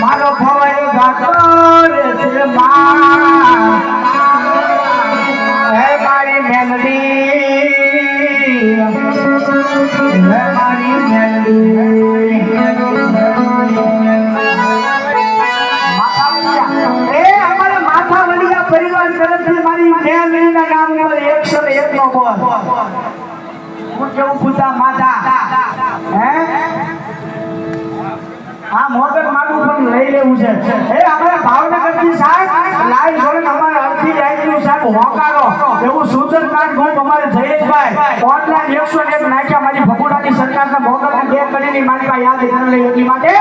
મારો ભવાઈ ગાતો છે હે મારી મેલડી. હે મારી મેલડી. પરિવાર તરફથી મારી મેલડીના નામ એકસો એક નો બોલ. હું માથા આ મોગર માનું પણ લઈ લેવું છે. એ આપણે ભાવનગરથી સાહેબ, લાઈવ જોડે અમારે અડધી લાઈવનું સાહેબ, હોકારો. એવું સૂચન કાર્ડ ગ્રુપ અમારે જયેશભાઈ. ઓનલાઈન એકસો એક નાખ્યા, મારી ભગુડાની સરકારના મોગર બે કડીની મારી પાસે યાદ કરી લઈ એટલી માટે.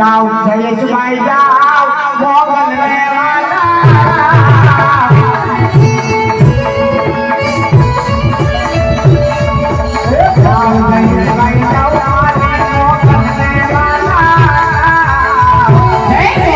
જાઓ, જયેશભાઈ, જાઓ. જાઓ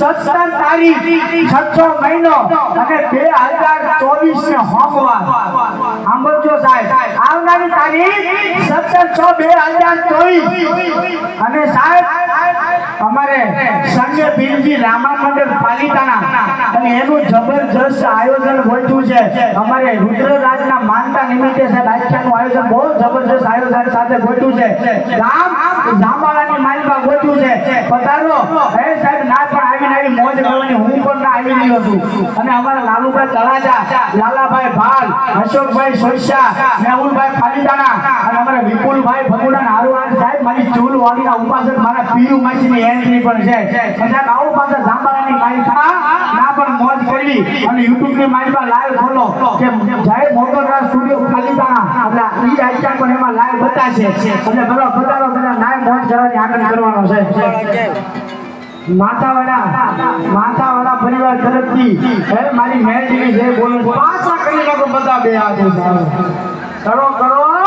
સત્તર તારીખ છઠ્ઠો મહિનો અને બે હજાર ચોવીસ ને હોમવાર સાંભળજો સાહેબ, આવનારી તારીખ સત્તર છ બે હજાર ચોવીસ. અને સાહેબ, અમારે સંજય ભીમજી રામા પાલિતાણા અને એનું જબરજસ્ત આયોજન ગોઠવું છે. અમારે રુદ્રરાજના માનતા નિમિત્તે સાહેબ આખ્યાનું આયોજન બહુ જબરજસ્ત આયોજન સાથે ગોઠવું છે. ગામ જાંબાળાની માલિકા ગોઠવું છે. પધારો. હે સાહેબ કરવાની હું પણ આવી રહ્યો અને અમારા લાલુભાઈ તળાજા, લાલાભાઈ ભાલ, અશોકભાઈ સોઈસા મેહુલભાઈ પાલિતાણા અને અમારા વિપુલભાઈ ભગુડા હારુવાન સાહેબ મારી ચૂલ વાડીના ઉપાસક મારા પીયુ માસીની એન્ટ્રી પણ છે. સાહેબ આવું પાછા જાંબાળાની માલિકા ના પણ મોજ કરવી અને યુટ્યુબની માલિકા લાઈવ ખોલો કે જય મોટરરાજ સ્ટુડિયો પાલિતાણા એટલે ઈ આઈટમ પણ એમાં લાઈવ બતાશે. અને બધા બતાવો બધા નાય મોજ કરવાની આગળ કરવાનો છે. માતાવાડા માતાવાડા પરિવાર તરફથી, હે, મારી મેલડીની જય બોલું છું. પાછા કરી નાખો બધા બે હાથે કરો કરો